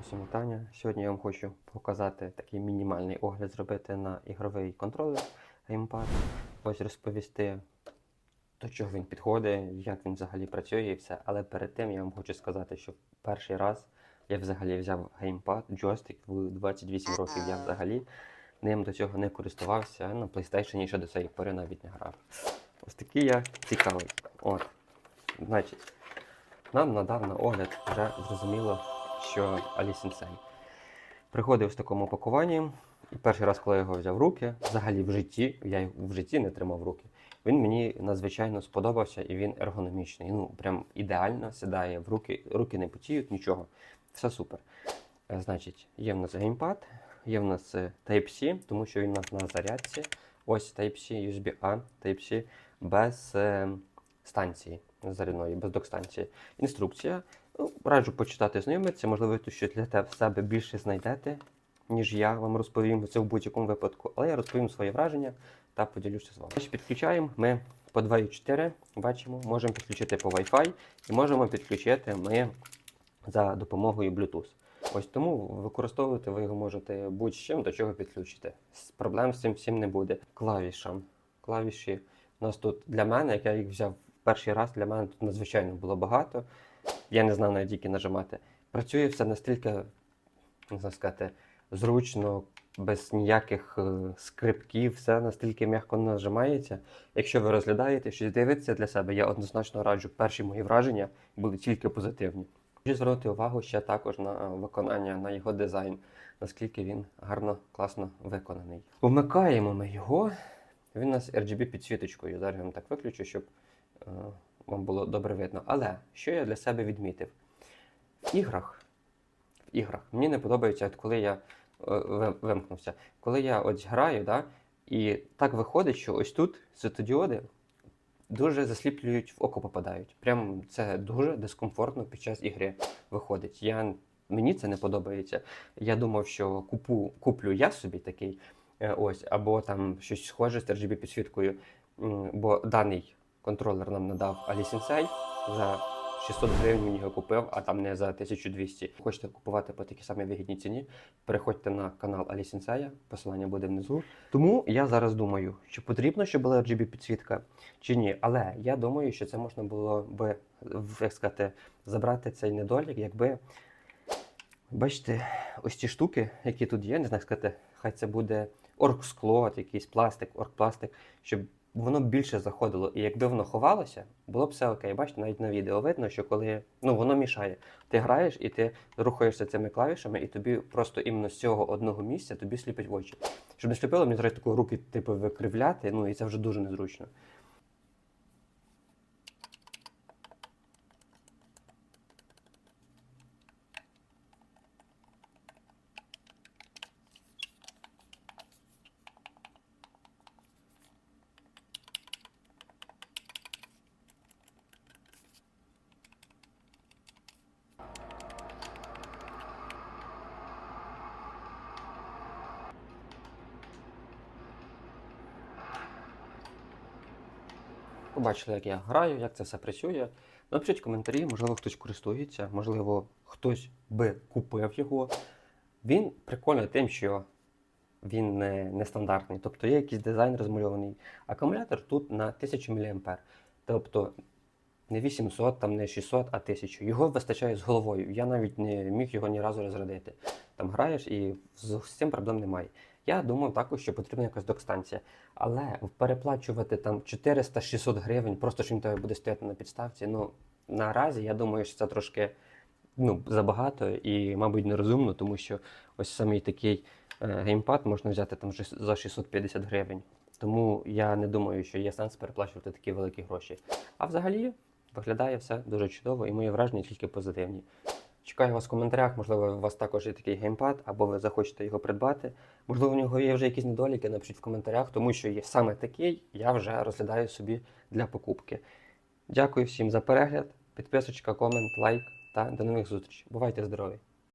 Усім вітання. Сьогодні я вам хочу показати такий мінімальний огляд зробити на ігровий контролер геймпад. Ось розповісти, до чого він підходить, як він взагалі працює і все. Але перед тим я вам хочу сказати, що перший раз я взагалі взяв геймпад, джойстик в 28 років. Я взагалі ним до цього не користувався. На PlayStation ще до цієї пори навіть не грав. Ось такий я цікавий. От. Значить, нам надав на огляд вже зрозуміло, що Алі Сенсей. Приходив з такому пакуванні, і перший раз, коли я його взяв в руки, взагалі в житті, я його в житті не тримав в руки. Він мені надзвичайно сподобався і він ергономічний. Ну, прям ідеально сідає в руки, руки не потіють, нічого. Все супер. Е, Значить, є в нас геймпад, є в нас е, Type-C, тому що він у нас на зарядці. Ось Type-C, USB-A, Type-C без е, станції зарядної, без док-станції. Інструкція. Ну, раджу почитати, знайомитися, можливо, ви щось для себе більше знайдете, ніж я вам розповім це в будь-якому випадку. Але я розповім своє враження та поділюся з вами. Підключаємо ми по 2.4, бачимо, можемо підключити по Wi-Fi і можемо підключити ми за допомогою Bluetooth. Ось тому використовувати ви його можете будь-чим, до чого підключити. Проблем з цим всім не буде. Клавішам. Клавіші у нас тут для мене, як я їх взяв перший раз, для мене тут надзвичайно було багато. Я не знав навіть які нажимати. Працює все настільки, не знаю сказати, зручно, без ніяких е, скрипків, все настільки м'яко нажимається. Якщо ви розглядаєте, щось дивитеся для себе, я однозначно раджу перші мої враження були тільки позитивні. Хочу звернути увагу ще також на виконання, на його дизайн, наскільки він гарно, класно виконаний. Вмикаємо ми його. Він у нас RGB підсвіточкою. Зараз я вам так виключу, щоб вам було добре видно. Але що я для себе відмітив? В іграх, в іграх мені не подобається, от коли я е, вимкнувся. Коли я ось граю, да, і так виходить, що ось тут світодіоди дуже засліплюють в око попадають. Прям це дуже дискомфортно під час ігри виходить. Я, мені це не подобається. Я думав, що купу, куплю я собі такий, е, ось, або там щось схоже з RGB підсвіткою. Бо даний контролер нам надав Ali Sensei за 600 гривень він його купив, а там не за 1200. Хочете купувати по такій самій вигідній ціні? Переходьте на канал Ali Sensei, посилання буде внизу. Тому я зараз думаю, чи потрібно, щоб була RGB підсвітка, чи ні. Але я думаю, що це можна було би як сказати, забрати цей недолік, якби. Бачите, ось ці штуки, які тут є, не знаю сказати, хай це буде оргскло, якийсь пластик, оргпластик, щоб воно більше заходило. І якби воно ховалося, було б все окей. Бачите, навіть на відео видно, що коли ну, воно мішає. Ти граєш і ти рухаєшся цими клавішами, і тобі просто іменно з цього одного місця тобі сліпить очі. Щоб не сліпило, мені треба таку руки типу викривляти, ну і це вже дуже незручно. Побачили, як я граю, як це все працює. Напишіть коментарі, можливо, хтось користується, можливо, хтось би купив його. Він прикольний тим, що він не, нестандартний. Тобто є якийсь дизайн розмальований. Акумулятор тут на 1000 мА. Тобто не 800, там не 600, а 1000. Його вистачає з головою. Я навіть не міг його ні разу розрядити. Там граєш і з цим проблем немає. Я думав також, що потрібна якась док-станція. Але переплачувати там 400-600 гривень, просто що він тебе буде стояти на підставці. Ну наразі я думаю, що це трошки ну, забагато і, мабуть, нерозумно, тому що ось самий такий е, геймпад можна взяти там за 650 гривень. Тому я не думаю, що є сенс переплачувати такі великі гроші. А взагалі виглядає все дуже чудово, і мої враження тільки позитивні. Чекаю вас в коментарях, можливо, у вас також є такий геймпад, або ви захочете його придбати. Можливо, в нього є вже якісь недоліки, напишіть в коментарях, тому що є саме такий, я вже розглядаю собі для покупки. Дякую всім за перегляд, підписочка, комент, лайк та до нових зустрічей. Бувайте здорові!